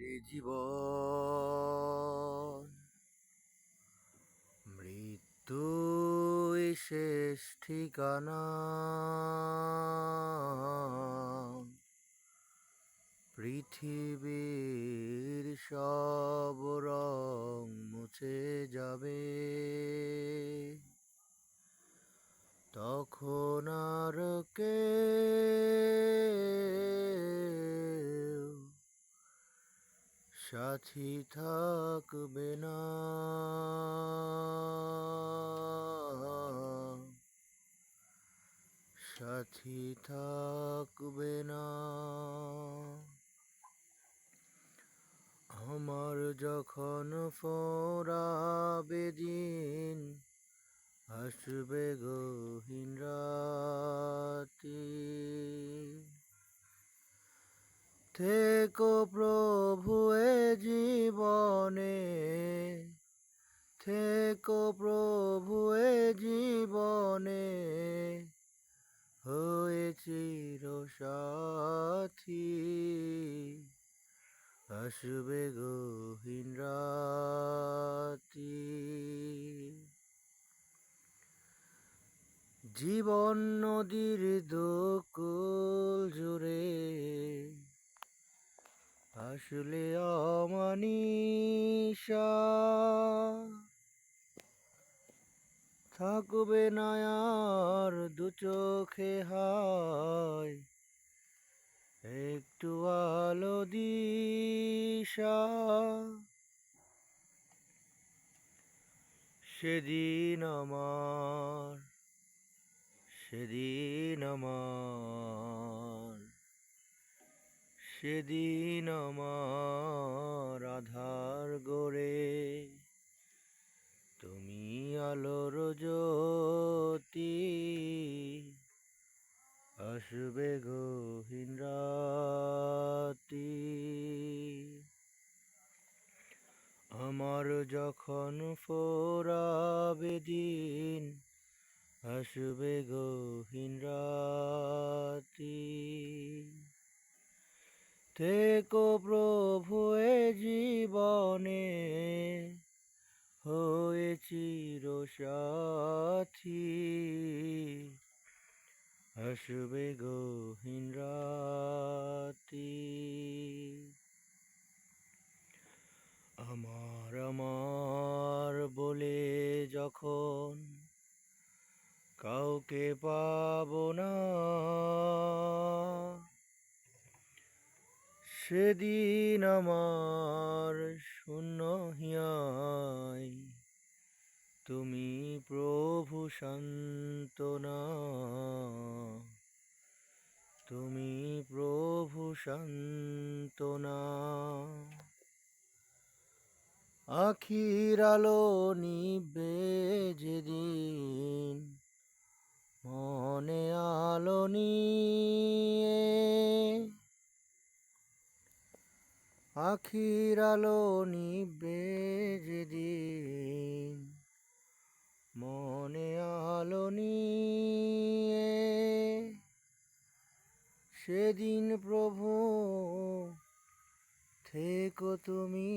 জীবন। মৃত্যু শেষ ঠিকানা। পৃথিবীর সব রং মুছে যাবে। সাথী থাকবে না। সাথী থাকবে না। আমার যখন ফোরাবে দিন আসবে গহীন রাতি থেকো প্রভু এ জীবনে, থেকো প্রভু এ জীবনে, হয়ে চির সাথী। আসবে গহীন রাতি জীবন নদীর দোকুল জুড়ে আসলে অমানিসা থাকবে না আর দু চোখে হায়, একটু আলো দিশা। সেদিন আমার সেদিন আমার। সেদিন আমার আধার গড়ে। তুমি আলোর জ্যোতি, আসবে গহীন রাতি। আমার যখন ফোরাবে দিন, আসবে গহীন রাতি। থেকো প্রভু জীবনে হয়ে চির সাথী। আসবে গহীন রাতি আমার আমার বলে যখন কাউকে পাবো না সেদিন আমার শূন্য হিয়াই তুমি প্রভু শান্তনা তুমি প্রভু শান্তনা আখির আলো নিবে যেদিন, মনে আলো নিয়ে আখির আলো নিবে যেদিন, মনে আলো নিয়ে সেদিন প্রভু থেকো তুমি।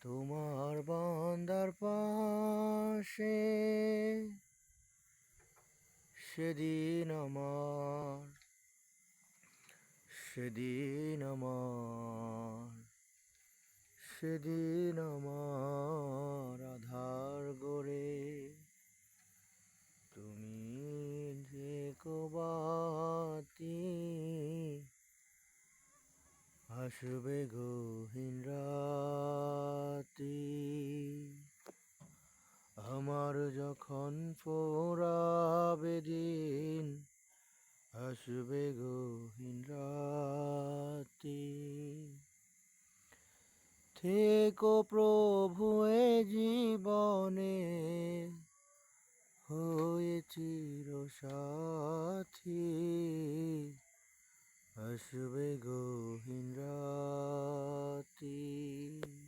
তোমার বান্দার পাশে সেদিন আমার সেদিন আমার সেদিন আমার আধার গড়ে। তুমি যে বাতি আসবে গহীন রাতি, আমার যখন ফোরাবে দিন আসবে গহীন রাতি। থেকো প্রভু এ জীবনে হয়ে চির সাথী। আসবে গহীন রাতি।